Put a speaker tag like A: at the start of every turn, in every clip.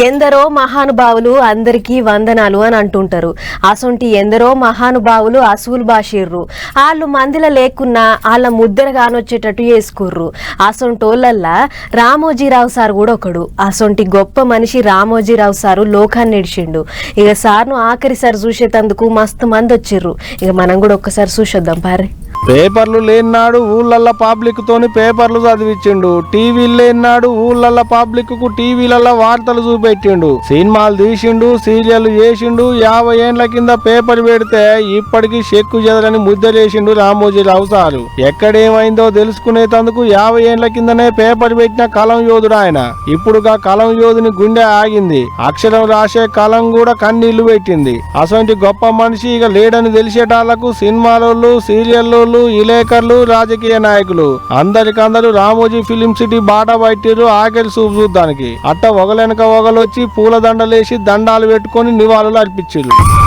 A: ఎందరో మహానుభావులు అందరికీ వందనాలు అని అంటుంటారు. అసొంటి ఎందరో మహానుభావులు అసూలు బాషిర్రు. వాళ్ళు మందిల లేకున్నా వాళ్ళ ముద్దర కానొచ్చేటట్టు చేసుకుర్రు అసొంటోళ్ళల్లా రామోజీరావు సార్ కూడా ఒకడు. అసొంటి గొప్ప మనిషి రామోజీరావు సారు లోకాన్ని నడిచిండు ఇక సార్ను ఆఖరి సార్ చూసేటందుకు మస్తు మంది వచ్చిర్రు ఇక మనం కూడా ఒక్కసారి చూసొద్దాం పారే.
B: పేపర్లు లేనినాడు ఊళ్ళల్లో పబ్లిక్ తోని పేపర్లు చదివించిండు టీవీలు లేనినాడు ఊళ్ళల్లో పబ్లిక్కు టీవీలలో వార్తలు చూపి పెట్టిండు. సినిమాలు తీసిండు సీరియల్ చేసిండు యాభై ఏండ్ల కింద పేపర్ పెడితే ఇప్పటికి చెక్కు చెదరని ముద్ద చేసిండు రామోజీరావు సారు. ఎక్కడేమైందో తెలుసుకునేటందుకు యాభై ఏండ్ల కిందనే పేపర్ పెట్టిన కలం యోధుడు ఆయన. ఇప్పుడుగా కలం యోధుని గుండె ఆగింది. అక్షరం రాసే కలం కూడా కన్నీళ్ళు పెట్టింది. అసొంటి గొప్ప మనిషి ఇక లేడని తెలిసేటాళ్ళకు సినిమాలోళ్ళు సీరియల్లోళ్ళు ఇలేకర్లు రాజకీయ నాయకులు. అందరికందరూ రామోజీ ఫిలిం సిటీ బాట పట్టిరు ఆఖరి చూపు చూద్దానికి అట్ట ఒకలెనక వచ్చి పూల దండలేసి దండాలు పెట్టుకొని నివాళులు అర్పించారు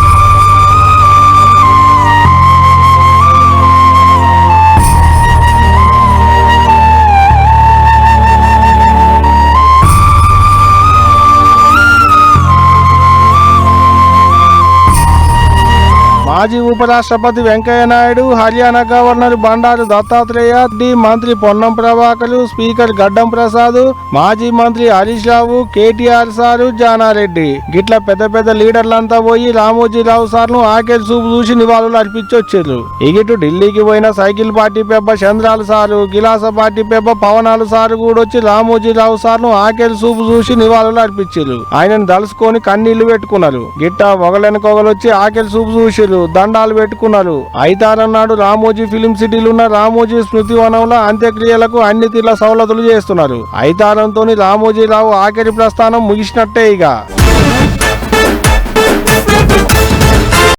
B: మాజీ ఉపరాష్ట్రపతి వెంకయ్య నాయుడు హర్యానా గవర్నర్ బండారు దత్తాత్రేయ డి మంత్రి పొన్నం ప్రభాకర్ స్పీకర్ గడ్డం ప్రసాద్ మాజీ మంత్రి హరీష్ రావు కేటీఆర్ సారు జానారెడ్డి. గిట్ల పెద్ద పెద్ద లీడర్లంతా పోయి రామోజీరావు సార్ను ఆఖరి చూపు చూసి నివాళులు అర్పించొచ్చారు. ఇగిటు ఢిల్లీకి పోయిన సైకిల్ పార్టీ పెబ్బ చంద్రాలు సారు గిలాస పార్టీ పెబ్బ పవనాలు సారు కూడా వచ్చి రామోజీరావు సార్ను ఆఖరి చూపు చూసి నివాళులు అర్పించారు. ఆయనను దలుసుకొని కన్నీళ్ళు పెట్టుకున్నారు. గిట్ట ఒకలెనకొకలు వచ్చి ఆఖరి చూపు చూసిరు దండాలు పెట్టుకున్నారు. ఐతారం నాడు రామోజీ ఫిలిం సిటీలు ఉన్న రామోజీ స్మృతి వనంలో అంత్యక్రియలకు అన్ని తీర్ల సవలతులు చేస్తున్నారు. ఐతారంతోని రామోజీరావు ఆఖరి ప్రస్థానం ముగిసినట్టే ఇక.